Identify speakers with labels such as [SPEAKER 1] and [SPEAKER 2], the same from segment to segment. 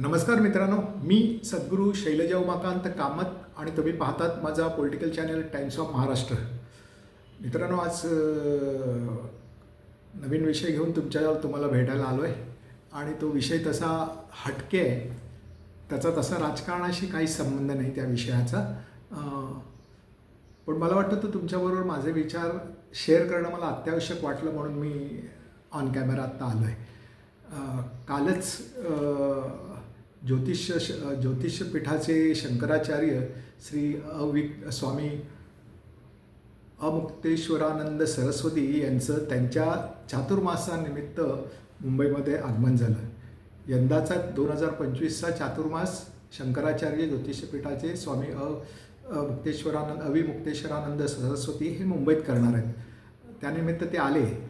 [SPEAKER 1] नमस्कार मित्रांनो मी सद्गुरू शैलजा उमाकांत कामत आणि तुम्ही पाहतात माझा political channel times of Maharashtra मित्रांनो आज नवीन विषय घेऊन तुमच्या तुम्हाला भेटायला आलो आहे आणि तो विषय तसा हटके आहे. त्याचा तसा राजकारणाशी काही संबंध नाही त्या विषयाचा. पण मला वाटतं तो तुमच्याबरोबर माझे विचार शेअर करणं मला अत्यावश्यक वाटलं म्हणून मी ऑन कॅमेरा आत्ता आलो आहे कालच ज्योतिष ज्योतिषपीठाचे शंकराचार्य श्री अवि स्वामी अमुक्तेश्वरानंद सरस्वती यांचं त्यांच्या चातुर्मासानिमित्त मुंबईमध्ये आगमन झालं. यंदाचा दोन हजार पंचवीसचा चातुर्मास शंकराचार्य ज्योतिषपीठाचे स्वामी अ अ मुक्तेश्वरानंद अविमुक्तेश्वरानंद सरस्वती हे मुंबईत करणार आहेत. त्यानिमित्त ते आले.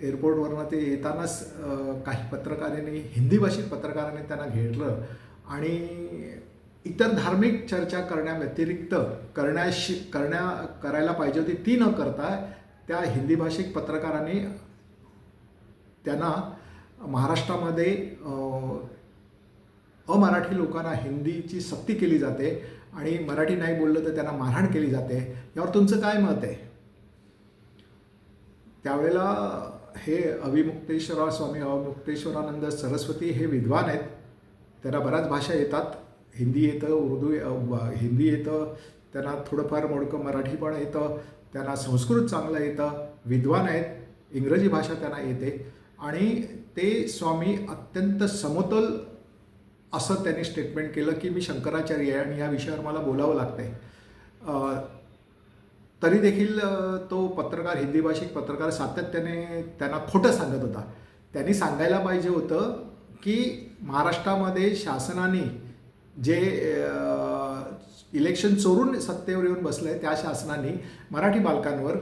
[SPEAKER 1] एअरपोर्टवरनं ते येतानाच काही पत्रकारांनी हिंदी भाषिक पत्रकारांनी त्यांना घेरलं आणि इतर धार्मिक चर्चा करण्याव्यतिरिक्त करण्याशी करण्या करायला पाहिजे होती ती न करता त्या हिंदी भाषिक पत्रकारांनी त्यांना महाराष्ट्रामध्ये अमराठी लोकांना हिंदीची सक्ती केली जाते आणि मराठी नाही बोललं तर त्यांना मारहाण केली जाते. यावर तुमचं काय मत आहे? त्यावेळेला हे अविमुक्तेश्वरा स्वामी अविमुक्तेश्वरानंद सरस्वती हे विद्वान आहेत. त्यांना बऱ्याच भाषा येतात. हिंदी येतं उर्दू हिंदी येतं. त्यांना थोडंफार मोडकं मराठी पण येतं. त्यांना संस्कृत चांगलं येतं. विद्वान आहेत. इंग्रजी भाषा त्यांना येते. आणि ते स्वामी अत्यंत समतोल असं त्यांनी स्टेटमेंट केलं की मी शंकराचार्य आहे आणि या विषयावर मला बोलावं लागतंय. आहे तरी देखील तो पत्रकार हिंदी भाषिक पत्रकार सातत्याने त्यांना खोटं सांगत होता. त्यांनी सांगायला पाहिजे होतं की महाराष्ट्रामध्ये शासनाने जे इलेक्शन चोरून सत्तेवर येऊन बसलं आहे त्या शासनाने मराठी बालकांवर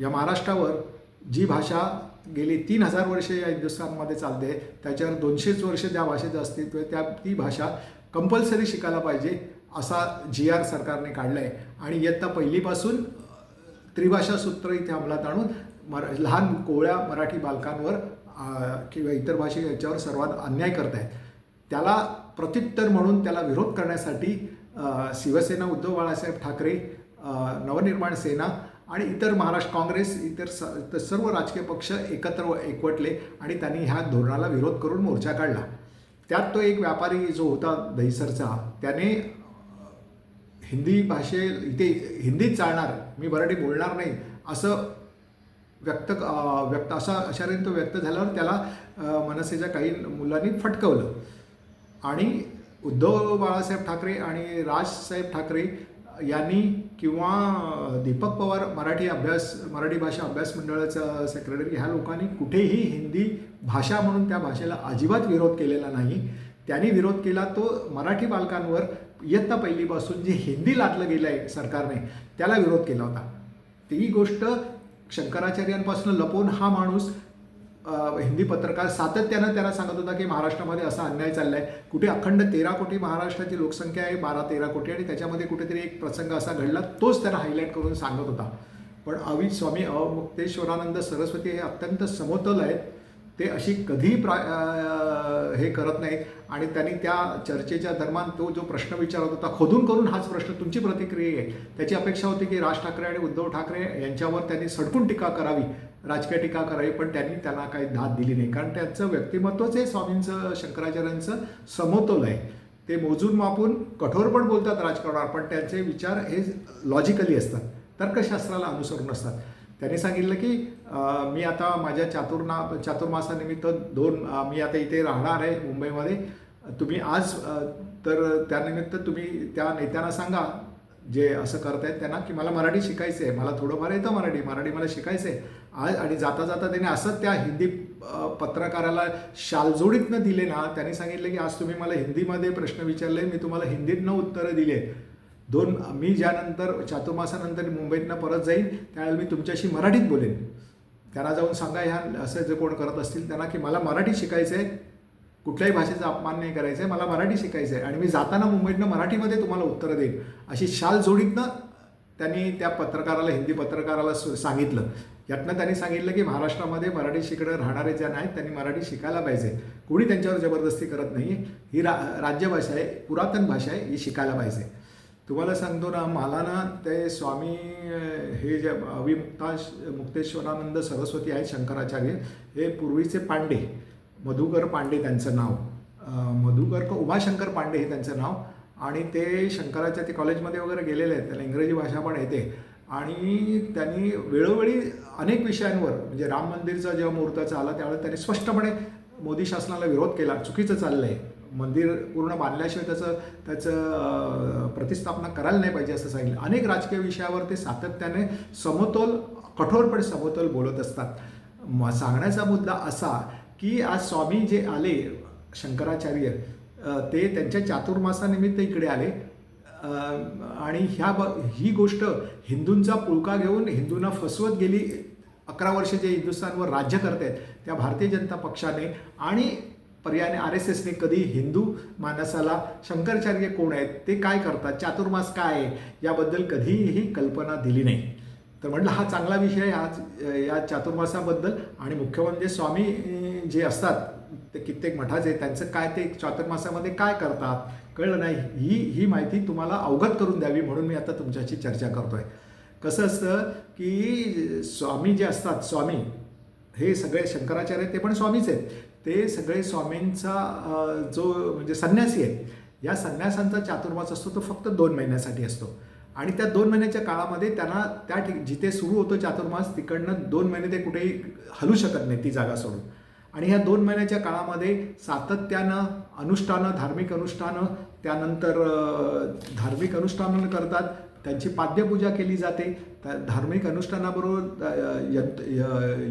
[SPEAKER 1] या महाराष्ट्रावर जी भाषा गेली तीन हजार वर्षे या हिंदुस्थानमध्ये चालते त्याच्यावर दोनशेच वर्ष ज्या भाषेचं अस्तित्व आहे त्या ती भाषा कंपल्सरी शिकायला पाहिजे. असा जी आर सरकारने काढला आहे आणि इयत्ता पहिलीपासून त्रिभाषा सूत्र इथे अंमलात आणून मरा लहान कोवळ्या मराठी बालकांवर किंवा इतर भाषिक याच्यावर सर्वात अन्याय करत आहेत त्याला प्रत्युत्तर म्हणून त्याला विरोध करण्यासाठी शिवसेना उद्धव बाळासाहेब ठाकरे नवनिर्माण सेना आणि इतर महाराष्ट्र काँग्रेस इतर स तर सर्व राजकीय पक्ष एकत्र एकवटले आणि त्यांनी ह्या धोरणाला विरोध करून मोर्चा काढला. त्यात तो एक व्यापारी जो होता दहिसरचा त्याने हिंदी भाषे इथे हिंदीत चालणार मी मराठी बोलणार नाही असं व्यक्त व्यक्त असा अशा तो व्यक्त झाल्यावर त्याला मनसेच्या काही मुलांनी फटकवलं. आणि उद्धव बाळासाहेब ठाकरे आणि राजसाहेब ठाकरे यांनी किंवा दीपक पवार मराठी अभ्यास मराठी भाषा अभ्यास मंडळाचा सेक्रेटरी ह्या लोकांनी कुठेही हिंदी भाषा म्हणून त्या भाषेला अजिबात विरोध केलेला नाही. त्यांनी विरोध केला तो मराठी बालकांवर इयत्ता पहिलीपासून जे हिंदी लादलं गेलं आहे सरकारने त्याला विरोध केला होता. ती गोष्ट शंकराचार्यांपासून लपवून हा माणूस हिंदी पत्रकार सातत्यानं त्याला सांगत होता की महाराष्ट्रामध्ये असा अन्याय चालला आहे कुठे अखंड तेरा कोटी महाराष्ट्राची लोकसंख्या आहे बारा तेरा कोटी आणि त्याच्यामध्ये कुठेतरी एक प्रसंग असा घडला तोच त्याला हायलाईट करून सांगत होता. पण अवि स्वामी अमुक्तेश्वरानंद सरस्वती हे अत्यंत समतोल आहेत. ते अशी कधीही प्रा हे करत नाहीत. आणि त्यांनी त्या चर्चेच्या दरम्यान तो जो प्रश्न विचारत होता खोदून करून हाच प्रश्न तुमची प्रतिक्रिया आहे. त्याची अपेक्षा होती की राज ठाकरे आणि उद्धव ठाकरे यांच्यावर त्यांनी सडकून टीका करावी राजकीय टीका करावी पण त्यांनी त्यांना काही दाद दिली नाही. कारण त्यांचं व्यक्तिमत्वच आहे स्वामींचं शंकराचार्यांचं समतोल आहे. ते मोजून मापून कठोर पण बोलतात राजकारणावर पण त्यांचे विचार हे लॉजिकली असतात. तर्कशास्त्राला अनुसरून असतात. त्यांनी सांगितलं की मी आता माझ्या चातुर्ना चातुर्मासानिमित्त दोन मी आता इथे राहणार आहे मुंबईमध्ये. तुम्ही आज तर त्यानिमित्त तुम्ही त्या नेत्यांना सांगा जे असं करतायत त्यांना की मला मराठी शिकायचं आहे मला थोडंफार येतं मराठी. मराठी मला शिकायचं आहे आज आणि जाता जाता त्यांनी असंच त्या हिंदी पत्रकाराला शालजोडीतनं दिले ना त्यांनी सांगितलं की आज तुम्ही मला हिंदीमध्ये प्रश्न विचारले मी तुम्हाला हिंदीतनं उत्तरं दिले. दोन मी ज्यानंतर चातुर्मासानंतर मुंबईतनं परत जाईन त्यावेळेला मी तुमच्याशी मराठीत बोलेन. त्यांना जाऊन सांगा ह्या असं जे कोण करत असतील त्यांना की मला मराठी शिकायचं आहे कुठल्याही भाषेचा अपमान नाही करायचा आहे मला मराठी शिकायचं आहे आणि मी जाताना मुंबईतनं मराठीमध्ये तुम्हाला उत्तरं देईन. अशी शाल जोडीतनं त्यांनी त्या पत्रकाराला हिंदी पत्रकाराला सांगितलं. यातनं त्यांनी सांगितलं की महाराष्ट्रामध्ये मराठी शिकणं राहणारे ज्या आहेत त्यांनी मराठी शिकायला पाहिजे. कोणी त्यांच्यावर जबरदस्ती करत नाही ही रा राज्यभाषा आहे पुरातन भाषा आहे ही शिकायला पाहिजे. तुम्हाला सांगतो ना मला ना ते स्वामी हे जे अविमुक्ता मुक्तेश्वरानंद सरस्वती आहेत शंकराचार्य हे पूर्वीचे पांडे मधुकर पांडे त्यांचं नाव. मधुकर का उमाशंकर पांडे हे त्यांचं नाव. आणि ते शंकराच्या ते कॉलेजमध्ये वगैरे गेलेले आहेत त्याला इंग्रजी भाषा पण येते. आणि त्यांनी वेळोवेळी अनेक विषयांवर म्हणजे राम मंदिरचा जेव्हा मुहूर्ताचा आला त्यावेळेस त्यांनी स्पष्टपणे मोदी शासनाला विरोध केला चुकीचं चाललं आहे मंदिर पूर्ण बांधल्याशिवाय त्याचं त्याचं प्रतिस्थापना करायला नाही पाहिजे असं सांगितलं. अनेक राजकीय विषयावर ते सातत्याने समतोल कठोरपणे समतोल बोलत असतात. म सांगण्याचा मुद्दा असा की आज स्वामी जे आले शंकराचार्य ते त्यांच्या चातुर्मासानिमित्त इकडे आले. आणि ह्या ब ही गोष्ट हिंदूंचा पुळका घेऊन हिंदूंना फसवत गेली. अकरा वर्ष जे हिंदुस्थानवर राज्य करत आहेत त्या भारतीय जनता पक्षाने. आणि पर्यायाने आर एस एसने कधी हिंदू मानसाला शंकराचार्य कोण आहेत ते काय करतात चातुर्मास काय आहे याबद्दल कधीही कल्पना दिली नाही. तर म्हटलं हा चांगला विषय आज या चातुर्मासाबद्दल. आणि मुख्य म्हणजे स्वामी जे असतात ते कित्येक मठाचे त्यांचं काय ते चातुर्मासामध्ये काय करतात कळलं नाही. ही ही माहिती तुम्हाला अवगत करून द्यावी म्हणून मी आता तुमच्याशी चर्चा करतो आहे कसं असतं की स्वामी जे असतात स्वामी हे सगळे शंकराचार्य ते पण स्वामीच आहेत. ते सगळे स्वामींचा जो म्हणजे संन्यासी आहेत या संन्यासांचा चातुर्मास असतो तो फक्त दोन महिन्यासाठी असतो. आणि त्या दोन महिन्याच्या काळामध्ये त्यांना त्या ठिक जिथे सुरू होतो चातुर्मास तिकडनं दोन महिने ते कुठेही हलू शकत नाही ती जागा सोडून. आणि ह्या दोन महिन्याच्या काळामध्ये सातत्यानं अनुष्ठानं धार्मिक अनुष्ठानं त्यानंतर धार्मिक अनुष्ठानं करतात त्यांची पाद्यपूजा केली जाते त्या धार्मिक अनुष्ठानाबरोबर अं, यज्ञ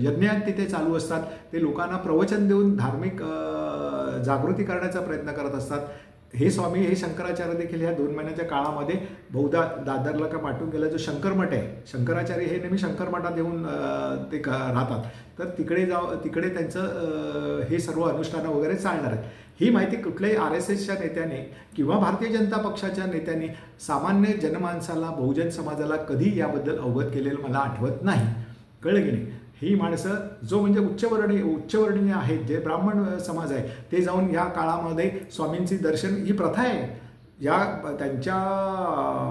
[SPEAKER 1] यज्ञात तिथे चालू असतात. ते लोकांना प्रवचन देऊन धार्मिक जागृती करण्याचा प्रयत्न करत असतात. हे स्वामी हे शंकराचार्य देखील ह्या दोन महिन्याच्या काळामध्ये बहुधा दादरला का पाठवून गेला जो शंकरमठ आहे. शंकराचार्य हे नेहमी शंकर मठात येऊन ते क- राहतात. तर तिकडे जाव तिकडे त्यांचं हे सर्व अनुष्ठानं वगैरे चालणार आहेत. ही माहिती कुठल्याही आर एस एसच्या नेत्याने किंवा भारतीय जनता पक्षाच्या नेत्याने सामान्य जनमानसाला बहुजन समाजाला कधी याबद्दल अवगत केलेलं मला आठवत नाही. कळलं की नाही? ही माणसं जो म्हणजे उच्चवर्णी उच्चवर्णीय आहेत जे ब्राह्मण समाज आहे ते जाऊन या काळामध्ये स्वामींची दर्शन ही प्रथा आहे. या त्यांच्या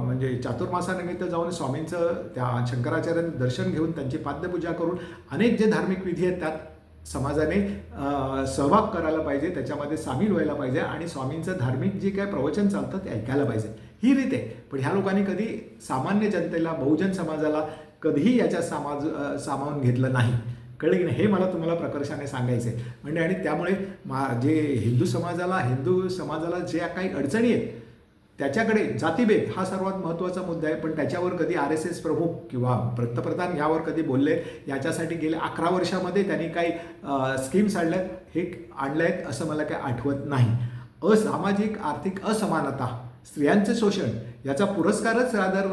[SPEAKER 1] म्हणजे चातुर्मासानिमित्त जाऊन स्वामींचं त्या शंकराचार्यांचं दर्शन घेऊन त्यांची पाद्यपूजा करून अनेक जे धार्मिक विधी आहेत त्यात समाजाने सहभाग करायला पाहिजे त्याच्यामध्ये सामील व्हायला पाहिजे आणि स्वामींचं धार्मिक जे काय प्रवचन चालतं ते ऐकायला पाहिजे. ही रीत आहे. पण ह्या लोकांनी कधी सामान्य जनतेला बहुजन समाजाला कधीही याच्या समाज सामावून घेतलं नाही. कळलं की नाही? हे मला तुम्हाला प्रकर्षाने सांगायचं आहे म्हणजे आणि त्यामुळे मा जे हिंदू समाजाला हिंदू समाजाला ज्या काही अडचणी आहेत त्याच्याकडे जातीभेद हा सर्वात महत्त्वाचा मुद्दा आहे. पण त्याच्यावर कधी आर एस एस प्रमुख किंवा पंतप्रधान यावर कधी बोलले याच्यासाठी गेल्या अकरा वर्षामध्ये त्यांनी काही स्कीम्स आणल्यात. हे आणल्या आहेत असं मला काही आठवत नाही. असामाजिक आर्थिक असमानता स्त्रियांचे शोषण याचा पुरस्कारच रादर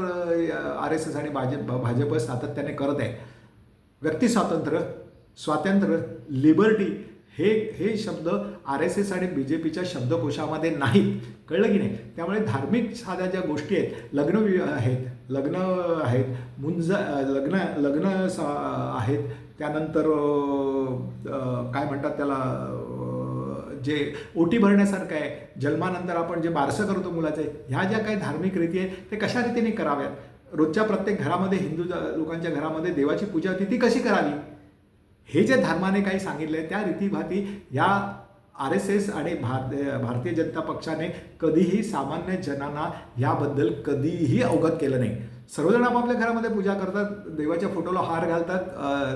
[SPEAKER 1] आर एस एस आणि भाजप भाजप सातत्याने करत आहे. व्यक्ती स्वातंत्र्य स्वातंत्र्य लिबर्टी हे हे शब्द आर एस एस आणि बी जे पीच्या शब्दकोशामध्ये नाहीत. कळलं की नाही? त्यामुळे धार्मिक साध्या ज्या गोष्टी आहेत लग्न वि- आहेत लग्न आहेत मुंज लग्न लग्न सा- आहेत त्यानंतर काय म्हणतात त्याला जे ओटी भरण्यासारखं आहे जन्मानंतर आपण जे बारसं करतो मुलाचे ह्या ज्या काही धार्मिक रीती आहेत ते कशा रीतीने कराव्यात? रोजच्या प्रत्येक घरामध्ये हिंदू लोकांच्या घरामध्ये देवाची पूजा होती ती कशी करावी? हे जे धर्माने काही सांगितलंय त्या रीतीभाती या आर एस एस आणि भार भारतीय जनता पक्षाने कधीही सामान्य जनांना याबद्दल कधीही अवगत केलं नाही. सर्वजण आपापल्या घरामध्ये पूजा करतात देवाच्या फोटोला हार घालतात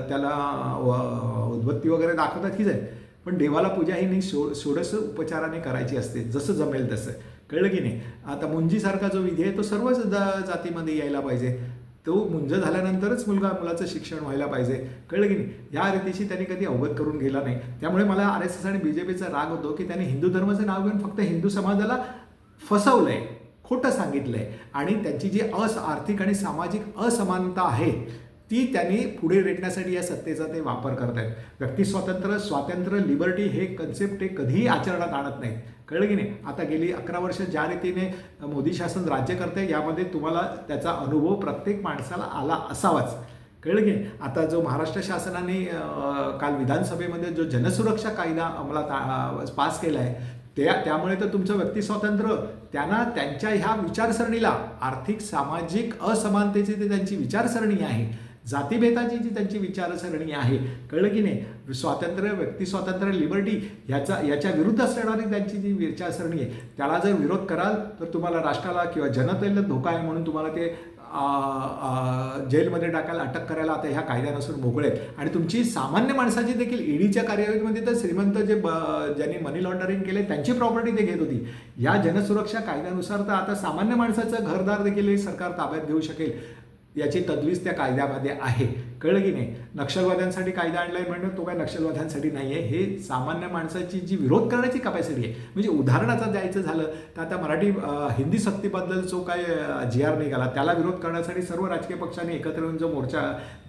[SPEAKER 1] त्याला व- उद्बत्ती वगैरे दाखवतात हीच आहे. पण देवाला पूजा ही नाही सो सोडस उपचाराने करायची असते जसं जमेल तसं. कळलं की नाही? आता मुंजीसारखा जो विधी आहे तो सर्वच जातीमध्ये यायला पाहिजे. तो मुंज झाल्यानंतरच मुलगा मुलाचं शिक्षण व्हायला पाहिजे. कळलं की नाही? या रीतीशी त्यांनी कधी अवगत करून गेला नाही. त्यामुळे मला आर एस एस आणि बी जे पीचा राग होतो की त्यांनी हिंदू धर्माचं नाव घेऊन फक्त हिंदू समाजाला फसवलंय खोटं सांगितलंय. आणि त्यांची जी अस आर्थिक आणि सामाजिक असमानता आहे ती त्यांनी पुढे रेटण्यासाठी या सत्तेचा ते वापर करत आहेत. व्यक्ती स्वातंत्र्य स्वातंत्र्य लिबर्टी हे कन्सेप्ट ते कधीही आचरणात आणत नाहीत. कळलं की नाही? आता गेली अकरा वर्ष ज्या रीतीने मोदी शासन राज्य करते यामध्ये तुम्हाला त्याचा अनुभव प्रत्येक माणसाला आला असावाच. कळलं की नाही? आता जो महाराष्ट्र शासनाने काल विधानसभेमध्ये जो जनसुरक्षा कायदा अंमलात पास केला आहे त्या त्यामुळे तर तुमचं व्यक्तिस्वातंत्र्य त्यांना त्यांच्या ह्या विचारसरणीला आर्थिक सामाजिक असमानतेची ते त्यांची विचारसरणी आहे. जातीभेदाची जी त्यांची विचारसरणी आहे कळलं की नाही? स्वातंत्र्य व्यक्ती स्वातंत्र्य लिबर्टी ह्याचा याच्या विरुद्ध असणारी त्यांची जी विचारसरणी आहे त्याला जर विरोध कराल तर तुम्हाला राष्ट्राला किंवा जनतेला धोका आहे म्हणून तुम्हाला ते जेलमध्ये टाकायला अटक करायला आता ह्या कायद्यानुसार मोकळे आहेत. आणि तुमची सामान्य माणसाची देखील ईडीच्या कार्यवाहीमध्ये तर श्रीमंत जे ब ज्यांनी मनी लॉन्डरिंग केले त्यांची प्रॉपर्टी ते घेत होती. या जनसुरक्षा कायद्यानुसार तर आता सामान्य माणसाचं घरदार देखील सरकार ताब्यात घेऊ शकेल. याची तदवीज त्या कायद्यामध्ये आहे. कळलं की नाही? नक्षलवाद्यांसाठी कायदा आणलाय म्हणून तो काय नक्षलवाद्यांसाठी नाही आहे हे सामान्य माणसाची जी विरोध करण्याची कपॅसिटी आहे. म्हणजे उदाहरणाचं द्यायचं झालं तर आता मराठी हिंदी सक्तीबद्दल जो काय जी आर निघाला त्याला विरोध करण्यासाठी सर्व राजकीय पक्षांनी एकत्र येऊन जो मोर्चा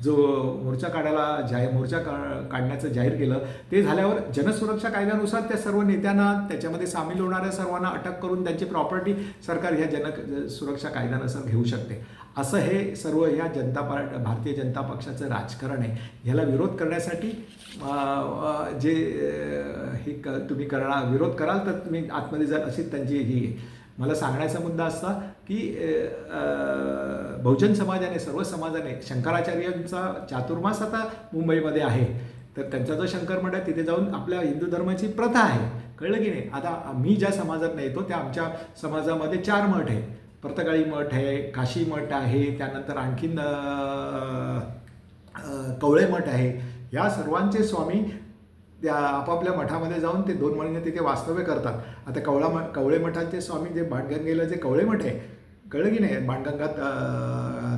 [SPEAKER 1] जो मोर्चा काढायला जाहीर मोर्चा का- काढण्याचं जाहीर केलं ते झाल्यावर जनसुरक्षा कायद्यानुसार त्या सर्व नेत्यांना त्याच्यामध्ये सामील होणाऱ्या सर्वांना अटक करून त्यांची प्रॉपर्टी सरकार ह्या जन सुरक्षा कायद्यानुसार घेऊ शकते. असं हे सर्व ह्या जनता पार्ट भारतीय जनता पक्षाचं राजकारण आहे. ह्याला विरोध करण्यासाठी जे हे क तुम्ही करणार विरोध कराल तर तुम्ही आतमध्ये जर अशी त्यांची ही आहे. मला सांगण्याचा मुद्दा असा की बहुजन समाजाने सर्व समाजाने शंकराचार्यांचा चातुर्मास आता मुंबईमध्ये आहे. तर त्यांचा जो शंकर मठ आहे तिथे जाऊन आपल्या हिंदू धर्माची प्रथा आहे. कळलं की नाही? आता मी ज्या समाजात येतो त्या आमच्या समाजामध्ये चार मठ आहे पर्तगाळी मठ आहे काशी मठ आहे त्यानंतर आणखीन कवळे मठ आहे. या सर्वांचे स्वामी त्या आपापल्या मठामध्ये जाऊन ते दोन महिने तिथे वास्तव्य करतात. आता कवळा म कवळे मठाचे स्वामी जे बाणगंगेला जे कवळे मठ आहे कळलं की नाही बाणगंगा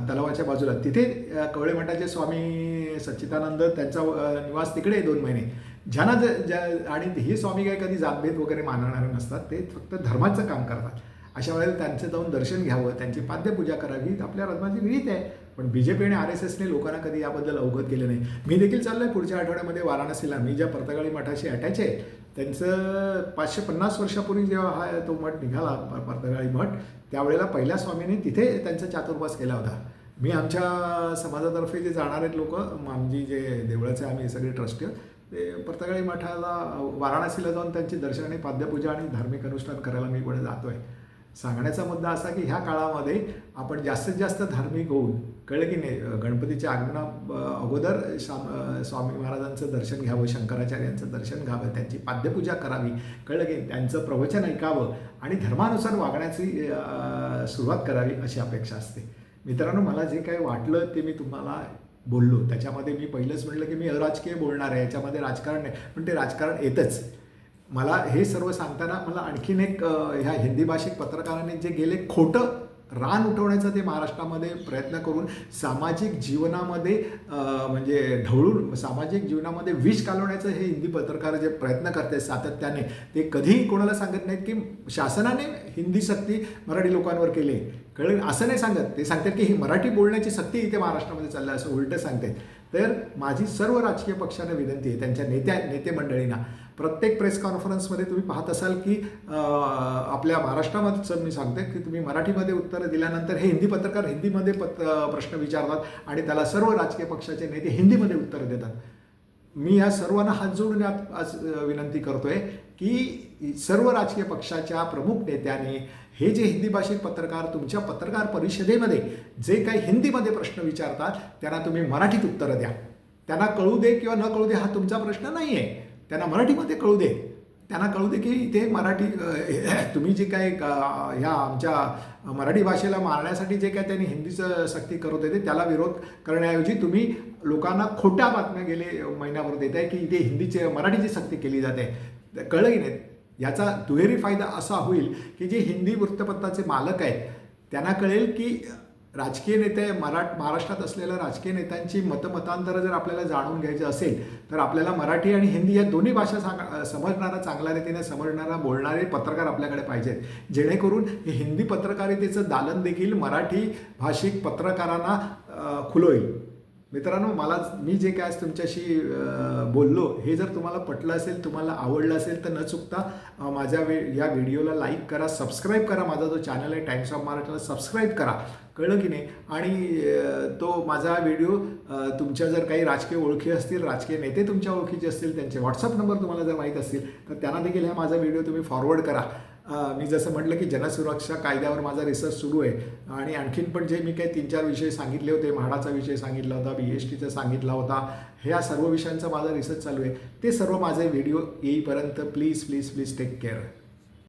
[SPEAKER 1] तलावाच्या बाजूला तिथे कवळे मठाचे स्वामी सच्चिदानंद त्यांचा निवास तिकडे आहे दोन महिने. ज्यांना ज ज्या आणि हे स्वामी काय कधी जातभेद वगैरे मानणारे नसतात ते फक्त धर्माचं काम करतात. अशा वेळेला त्यांचं जाऊन दर्शन घ्यावं त्यांची पाद्यपूजा करावी आपल्या रत्नाची विहित आहे. पण बी जे पी आणि आर एस एसने लोकांना कधी याबद्दल अवगत केलं नाही. मी देखील चाललोय पुढच्या आठवड्यामध्ये वाराणसीला. मी ज्या पर्तगाळी मठाशी अटॅच आहे त्यांचं पाचशे पन्नास वर्षापूर्वी जेव्हा हा तो मठ निघाला पर्तगाळी मठ त्यावेळेला पहिल्या स्वामीने तिथे त्यांचा चातुर्वास केला होता. मी आमच्या समाजातर्फे जे जाणार आहेत लोक आमची जे देवळाचे आम्ही सगळे ट्रस्ट ते पर्तगाळी मठाला वाराणसीला जाऊन त्यांची दर्शन आणि पाद्यपूजा आणि धार्मिक अनुष्ठान करायला मी पुढे आहे सांगण्याचा मुद्दा असा की ह्या काळामध्ये आपण जास्तीत जास्त धार्मिक होऊन कळलं की नाही गणपतीच्या आगमना अगोदर शाम- स्वामी महाराजांचं दर्शन घ्यावं शंकराचार्यांचं दर्शन घ्यावं त्यांची पाद्यपूजा करावी कळलं की त्यांचं प्रवचन ऐकावं आणि धर्मानुसार वागण्याची सुरुवात करावी अशी अपेक्षा असते. मित्रांनो मला जे काही वाटलं ते मी तुम्हाला बोललो. त्याच्यामध्ये मी पहिलंच म्हटलं की मी अराजकीय बोलणार आहे याच्यामध्ये राजकारण नाही पण ते राजकारण येतच. मला हे सर्व सांगताना मला आणखीन एक ह्या हिंदी भाषिक पत्रकारांनी जे गेले खोटं रान उठवण्याचा ते महाराष्ट्रामध्ये प्रयत्न करून सामाजिक जीवनामध्ये म्हणजे ढवळून सामाजिक जीवनामध्ये विष कालवण्याचं हे हिंदी पत्रकार जे प्रयत्न करते सातत्याने ते कधीही कोणाला सांगत नाहीत की शासनाने हिंदी सक्ती मराठी लोकांवर केली आहे. कळलं? असं नाही सांगत. ते सांगतात की ही मराठी बोलण्याची सक्ती इथे महाराष्ट्रामध्ये चालली आहे, असं उलटं सांगते तर माझी सर्व राजकीय पक्षांना विनंती आहे त्यांच्या नेत्या नेते मंडळींना. प्रत्येक प्रेस कॉन्फरन्समध्ये तुम्ही पाहत असाल की आपल्या महाराष्ट्रामध्येच मी सांगते की तुम्ही मराठीमध्ये उत्तरं दिल्यानंतर हे हिंदी पत्रकार हिंदीमध्ये पत प्रश्न विचारतात आणि त्याला सर्व राजकीय पक्षाचे नेते हिंदीमध्ये उत्तरं देतात. मी या सर्वांना हात जोडून आज विनंती करतोय की सर्व राजकीय पक्षाच्या प्रमुख नेत्यांनी हे जे हिंदी भाषिक पत्रकार तुमच्या पत्रकार परिषदेमध्ये जे काही हिंदीमध्ये प्रश्न विचारतात त्यांना तुम्ही मराठीत उत्तरं द्या. त्यांना कळू दे किंवा न कळू दे हा तुमचा प्रश्न नाही आहे त्यांना मराठीमध्ये कळू दे. त्यांना कळू दे की इथे मराठी तुम्ही जे काय ह्या आमच्या मराठी भाषेला मारण्यासाठी जे काय त्यांनी हिंदीचं सक्ती करत होते त्याला विरोध करण्याऐवजी तुम्ही लोकांना खोट्या बातम्या गेले महिन्याभर देत आहे की इथे हिंदीचे मराठीची सक्ती केली जाते. कळलं की नाही? याचा दुहेरी फायदा असा होईल की जे हिंदी वृत्तपत्राचे मालक आहेत त्यांना कळेल की राजकीय नेते मरा महाराष्ट्रात असलेल्या राजकीय नेत्यांची मतमतांतरं जर आपल्याला जाणून घ्यायचं असेल तर आपल्याला मराठी आणि हिंदी या दोन्ही भाषा सांग समजणारा चांगल्या रीतीने समजणारा बोलणारे पत्रकार आपल्याकडे पाहिजेत. जेणेकरून हे हिंदी पत्रकारितेचं दालन देखील मराठी भाषिक पत्रकारांना खुलं होईल मित्रांनो मला मी जे काय आज तुमच्याशी बोललो हे जर तुम्हाला पटलं असेल तुम्हाला आवडलं असेल तर न चुकता माझ्या वे या व्हिडिओला लाईक करा सबस्क्राईब करा माझा जो चॅनल आहे टाईम्स ऑफ महाराष्ट्राला सबस्क्राईब करा. कळलं की नाही? आणि तो माझा व्हिडिओ तुमच्या जर काही राजकीय ओळखी असतील राजकीय नेते तुमच्या ओळखीचे असतील त्यांचे व्हॉट्सअप नंबर तुम्हाला जर माहीत असतील तर त्यांना देखील हा माझा व्हिडिओ तुम्ही फॉरवर्ड करा. मी जसं म्हटलं की जनसुरक्षा कायद्यावर माझा रिसर्च सुरू आहे. आणि आणखीन पण जे मी काही तीन चार विषय सांगितले होते म्हाडाचा विषय सांगितला होता बी एस टीचा सांगितला होता ह्या सर्व विषयांचा माझा रिसर्च चालू आहे. ते सर्व माझे व्हिडिओ येईपर्यंत please please please take care